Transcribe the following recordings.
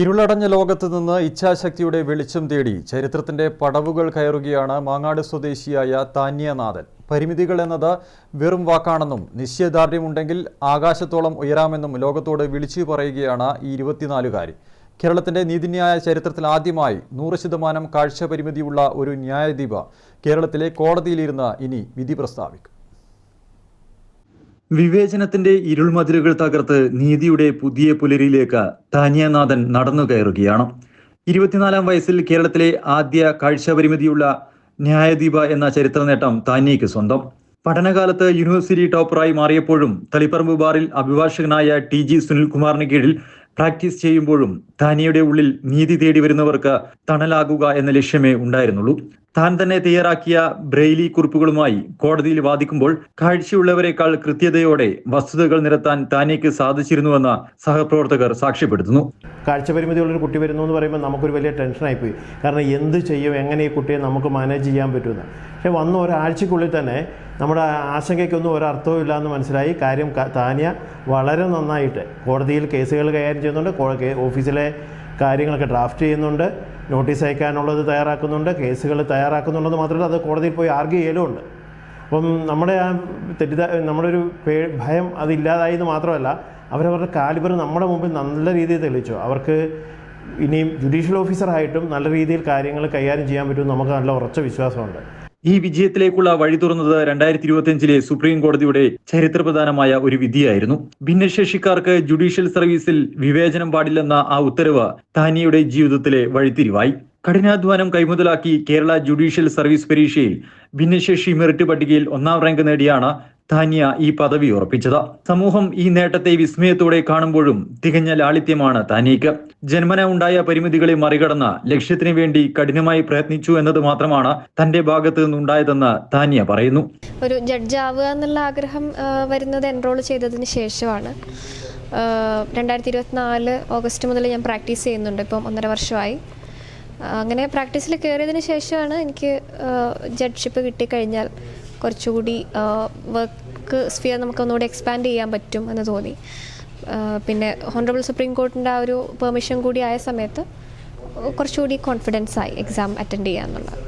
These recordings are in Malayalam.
ഇരുളടഞ്ഞ ലോകത്ത് നിന്ന് ഇച്ഛാശക്തിയുടെ വെളിച്ചം തേടി ചരിത്രത്തിന്റെ പടവുകൾ കയറുകയാണ് മാങ്ങാട് സ്വദേശിയായ താന്യനാഥൻ. പരിമിതികൾ എന്നത് വെറും വാക്കാണെന്നും നിശ്ചയദാർഢ്യമുണ്ടെങ്കിൽ ആകാശത്തോളം ഉയരാമെന്നും ലോകത്തോട് വിളിച്ചു പറയുകയാണ് ഈ ഇരുപത്തിനാലുകാരി. കേരളത്തിന്റെ നീതിന്യായ ചരിത്രത്തിൽ ആദ്യമായി നൂറ് ശതമാനം കാഴ്ച പരിമിതിയുള്ള ഒരു ന്യായാധിപ കേരളത്തിലെ കോടതിയിലിരുന്ന് ഇനി വിധി പ്രസ്താവിക്കും. വിവേചനത്തിന്റെ ഇരുൾമതിലുകൾ തകർത്ത് നീതിയുടെ പുതിയ പുലരിയിലേക്ക് താനിയനാഥൻ നടന്നു കയറുകയാണ്. ഇരുപത്തിനാലാം വയസ്സിൽ കേരളത്തിലെ ആദ്യ കാഴ്ചപരിമിതിയുള്ള ന്യായദീപ എന്ന ചരിത്ര നേട്ടം താനിയയ്ക്ക് സ്വന്തം. പഠനകാലത്ത് യൂണിവേഴ്സിറ്റി ടോപ്പറായി മാറിയപ്പോഴും തളിപ്പറമ്പ് ബാറിൽ അഭിഭാഷകനായ ടി ജി സുനിൽകുമാറിന് കീഴിൽ പ്രാക്ടീസ് ചെയ്യുമ്പോഴും താനിയുടെ ഉള്ളിൽ നീതി തേടി വരുന്നവർക്ക് തണലാകുക എന്ന ലക്ഷ്യമേ ഉണ്ടായിരുന്നുള്ളൂ. താൻ തന്നെ തയ്യാറാക്കിയ ബ്രെയിലി കുറിപ്പുകളുമായി കോടതിയിൽ വാദിക്കുമ്പോൾ കാഴ്ചയുള്ളവരെക്കാൾ കൃത്യതയോടെ വസ്തുതകൾ നിരത്താൻ താനേക്ക് സാധിച്ചിരുന്നുവെന്ന് സഹപ്രവർത്തകർ സാക്ഷ്യപ്പെടുത്തുന്നു. കാഴ്ചപരിമിതിയുള്ളൊരു കുട്ടി വരുന്നു എന്ന് പറയുമ്പോൾ നമുക്കൊരു വലിയ ടെൻഷനായി പോയി കാരണം എന്ത് ചെയ്യും എങ്ങനെ ഈ കുട്ടിയെ നമുക്ക് മാനേജ് ചെയ്യാൻ പറ്റുമെന്ന്. പക്ഷേ വന്ന ഒരാഴ്ചക്കുള്ളിൽ തന്നെ നമ്മുടെ ആശങ്കയ്ക്കൊന്നും ഒരർത്ഥവും ഇല്ല എന്ന് മനസ്സിലായി. കാര്യം താനിയ വളരെ നന്നായിട്ട് കോടതിയിൽ കേസുകൾ കൈകാര്യം ചെയ്യുന്നുണ്ട്. ഓഫീസിലെ കാര്യങ്ങളൊക്കെ ഡ്രാഫ്റ്റ് ചെയ്യുന്നുണ്ട് നോട്ടീസ് അയക്കാനുള്ളത് തയ്യാറാക്കുന്നുണ്ട് കേസുകൾ തയ്യാറാക്കുന്നുണ്ടെന്ന് മാത്രമല്ല അത് കോടതിയിൽ പോയി ആർഗ്യ ചെയ്യലുമുണ്ട്. അപ്പം നമ്മുടെ ആ തെറ്റിദ്ധാ നമ്മുടെ ഒരു പേ ഭയം അതില്ലാതായി എന്ന് മാത്രമല്ല അവരവരുടെ കാലിബർ നമ്മുടെ മുമ്പിൽ നല്ല രീതിയിൽ തെളിയിച്ചു. അവർക്ക് ഇനിയും ജുഡീഷ്യൽ ഓഫീസറായിട്ടും നല്ല രീതിയിൽ കാര്യങ്ങൾ കൈകാര്യം ചെയ്യാൻ പറ്റുമെന്ന് നമുക്ക് നല്ല ഉറച്ച വിശ്വാസമുണ്ട്. ഈ വിജയത്തിലേക്കുള്ള വഴി തുറന്നത് രണ്ടായിരത്തി ഇരുപത്തിയഞ്ചിലെ സുപ്രീം കോടതിയുടെ ചരിത്രപ്രധാനമായ ഒരു വിധിയായിരുന്നു. ഭിന്നശേഷിക്കാർക്ക് ജുഡീഷ്യൽ സർവീസിൽ വിവേചനം പാടില്ലെന്ന ആ ഉത്തരവ് താനിയുടെ ജീവിതത്തിലെ വഴിത്തിരിവായി. കഠിനാധ്വാനം കൈമുതലാക്കി കേരള ജുഡീഷ്യൽ സർവീസ് പരീക്ഷയിൽ ഭിന്നശേഷി മെറിറ്റ് പട്ടികയിൽ ഒന്നാം റാങ്ക് നേടിയാണ് താനിയ ഈ പദവി ഉറപ്പിച്ചത്. സമൂഹം ഈ നേട്ടത്തെ വിസ്മയത്തോടെ കാണുമ്പോഴും തികഞ്ഞ ലാളിത്യമാണ് താനിയക്ക് ജന്മന ഉണ്ടായ പരിമിതികളെ മറികടന്ന് ലക്ഷ്യത്തിന് വേണ്ടി കഠിനമായി പ്രയത്നിച്ചു എന്നത് മാത്രമാണ് തന്റെ ഭാഗത്ത് നിന്നുണ്ടായതെന്ന് താനിയ പറയുന്നു. ഒരു ജഡ്ജ് ആവുക എന്നുള്ള ആഗ്രഹം വരുന്നത് എൻറോൾ ചെയ്തതിന് ശേഷമാണ്. രണ്ടായിരത്തി ഇരുപത്തിനാല് ഓഗസ്റ്റ് മുതൽ ഞാൻ പ്രാക്ടീസ് ചെയ്യുന്നുണ്ട്. ഇപ്പം ഒന്നര വർഷമായി. അങ്ങനെ പ്രാക്ടീസിൽ കയറിയതിന് ശേഷമാണ് എനിക്ക് ജഡ്ഷിപ്പ് കിട്ടിക്കഴിഞ്ഞാൽ കുറച്ചുകൂടി വർക്ക് സ്ഫിയർ നമുക്ക് ഒന്നുകൂടി എക്സ്പാൻഡ് ചെയ്യാൻ പറ്റും എന്ന് തോന്നി. പിന്നെ ഹോണറബിൾ സുപ്രീം കോർട്ടിന്റെ ആ ഒരു പെർമിഷൻ കൂടി ആയ സമയത്ത് കുറച്ചുകൂടി കോൺഫിഡൻസ് ആയി എക്സാം അറ്റൻഡ് ചെയ്യാന്നുള്ളത്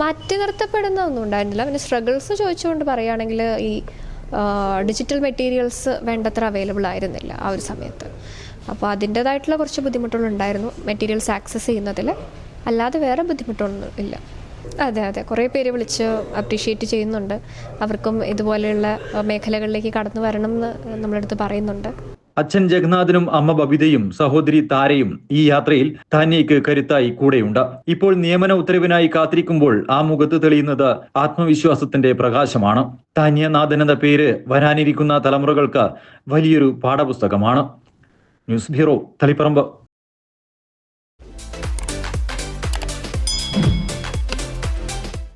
മാറ്റി നിർത്തപ്പെടുന്ന ഒന്നും ഉണ്ടായിരുന്നില്ല. പിന്നെ സ്ട്രഗിൾസ് ചോദിച്ചുകൊണ്ട് പറയുകയാണെങ്കിൽ ഈ ഡിജിറ്റൽ മെറ്റീരിയൽസ് വേണ്ടത്ര അവൈലബിൾ ആയിരുന്നില്ല ആ ഒരു സമയത്ത്. അപ്പോൾ അതിന്റേതായിട്ടുള്ള കുറച്ച് ബുദ്ധിമുട്ടുകളുണ്ടായിരുന്നു മെറ്റീരിയൽസ് ആക്സസ് ചെയ്യുന്നതിൽ. അല്ലാതെ വേറെ ബുദ്ധിമുട്ടൊന്നും ഇല്ല. അതെ അതെ. കുറേ പേര് വിളിച്ച് അപ്രീഷിയേറ്റ് ചെയ്യുന്നുണ്ട്. അവർക്കും ഇതുപോലെയുള്ള മേഖലകളിലേക്ക് കടന്നു വരണം എന്ന് നമ്മളെടുത്ത് പറയുന്നുണ്ട്. അച്ഛൻ ജഗന്നാഥനും അമ്മ ബബിതയും സഹോദരി താരയും ഈ യാത്രയിൽ താനിയയ്ക്ക് കരുത്തായി കൂടെയുണ്ട്. ഇപ്പോൾ നിയമന ഉത്തരവിനായി കാത്തിരിക്കുമ്പോൾ ആ മുഖത്ത് തെളിയുന്നത് ആത്മവിശ്വാസത്തിന്റെ പ്രകാശമാണ്. താന്യനാഥൻ എന്ന പേര് വരാനിരിക്കുന്ന തലമുറകൾക്ക് വലിയൊരു പാഠപുസ്തകമാണ്. News bureau Taliparamba.